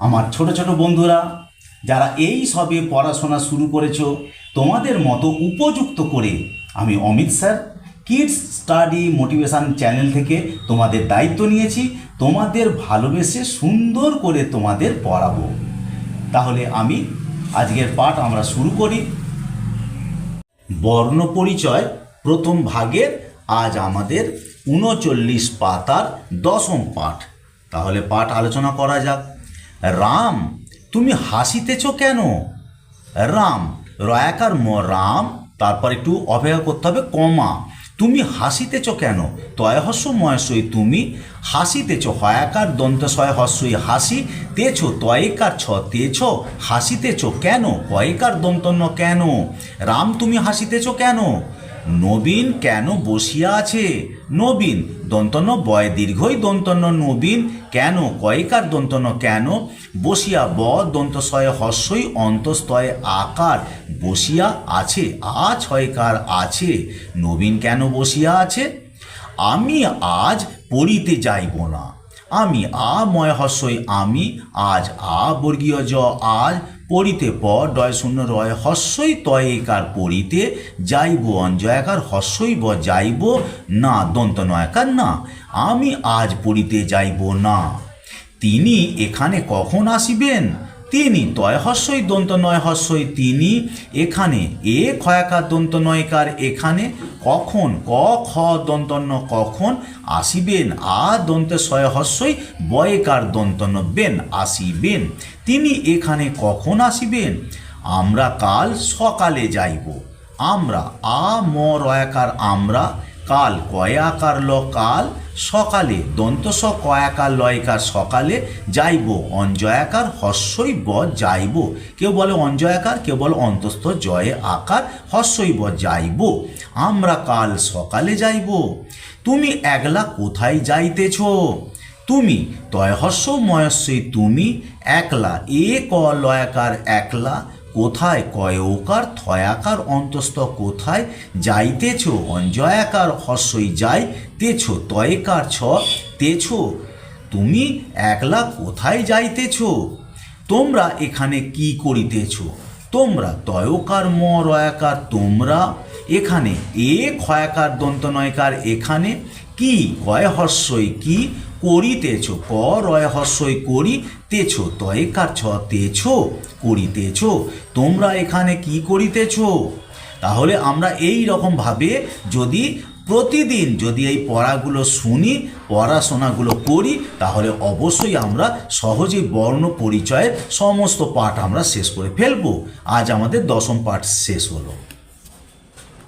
আমার ছোট ছোট বন্ধুরা, যারা এই সবে পড়াশোনা শুরু করেছ, তোমাদের মতো উপযুক্ত করে আমি Amit sir kids study motivation channel থেকে তোমাদের দায়িত্ব নিয়েছি, তোমাদের ভালোবেসে সুন্দর করে তোমাদের পড়াবো। তাহলে আমি আজকের পাঠ আমরা শুরু করি। বর্ণ পরিচয়, প্রথম ভাগের আজ আমাদের উনচল্লিশ পাতার দশম পাঠ। তাহলে পাঠ আলোচনা করা যাক। রাম, তুমি হাসিতেছ কেন? রাম, রয়াকার ম, রাম, তারপর একটু অপেক্ষা করতে হবে কমা। তুমি হাসিতেছ কেন? তয় হস্য ময়সই তুমি হাসিতেছ। হয়াকার দন্ত সয় হস্যই হাসি তেছ। তয়কার ছ, তেছ হাসিতেছ কেন? কয়কার দন্তন্য কেন? রাম, তুমি হাসিতেছ কেন? নবীন কেন বসিয়া আছে? নবীন, দন্তন্য বয় দীর্ঘই দন্তন্য নবীন। কেন, কয়কার দন্তন্য কেন? বসিয়া ব দন্তশয় হস্যই, অন্তস্তয় আকার। বসিয়া আছে আ ছয়কার আছে। নবীন কেন বসিয়া আছে? আমি আজ পড়িতে যাইব না। আমি আ ময় হস্যই আমি, আজ আ বর্গীয় জ, আজ পড়িতে প, ডয় শূন্য রয় হস্যই তয় একার পড়িতে, যাইব অঞ্জয়াকার হস্যই ব, যাইব না, দন্ত নয়কার না, আমি আজ পড়িতে যাইব না। তিনি এখানে কখন আসিবেন? তিনি তয় হস্যই দন্ত নয় হস্যই তিনি এখানে এ ক্ষয়াকার দন্ত নয়কার এখানে কখন ক খ দন্তন্য কখন আসিবেন আ দন্তে ছয় হস্যই বয়কার দন্তন্য বেন আসিবেন। তিনি এখানে কখন আসিবেন? আমরা কাল সকালে যাইব। আমরা আ ম রয়াকার আমরা কাল কয়াকার ল কাল? সকালে দন্ত দন্তস কয়াকার লয়কার সকালে? যাইব অঞ্জয়াকার হস্যই ব যাইব। কেউ বলে অঞ্জয়াকার কেউ বলে অন্তস্থ জয়ে আকার, হস্যই ব যাইব। আমরা কাল সকালে যাইব। তুমি একলা কোথায় যাইতেছ? তুমি তয়হস্য ময়স্যই তুমি একলা। এ ক লয়াকার একলা কোথায় কয়কার থয়াকার অন্তস্থ কোথায়, যাইতেছ অঞ্জয়াকার হস্যই যাই, তেছ তয়কার ছ, তেছ, তুমি একলা কোথায় যাইতেছ? তোমরা এখানে কি করিতেছ? তোমরা তয়কার ম রয়াকার তোমরা এখানে এ ক্ষয়াকার দন্তনয়কার এখানে কি, কয় হস্যই কি করিতেছ ক রয় হস্যই করি, তেছ তয়কার ছ, তেছ, করিতেছ, তোমরা এখানে কি করিতেছ? তাহলে আমরা এই রকমভাবে যদি প্রতিদিন যদি এই পড়াগুলো শুনি, পড়াশোনাগুলো করি, তাহলে অবশ্যই আমরা সহজেই বর্ণ পরিচয়ের সমস্ত পাঠ আমরা শেষ করে ফেলব। আজ আমাদের দশম পাঠ শেষ হলো।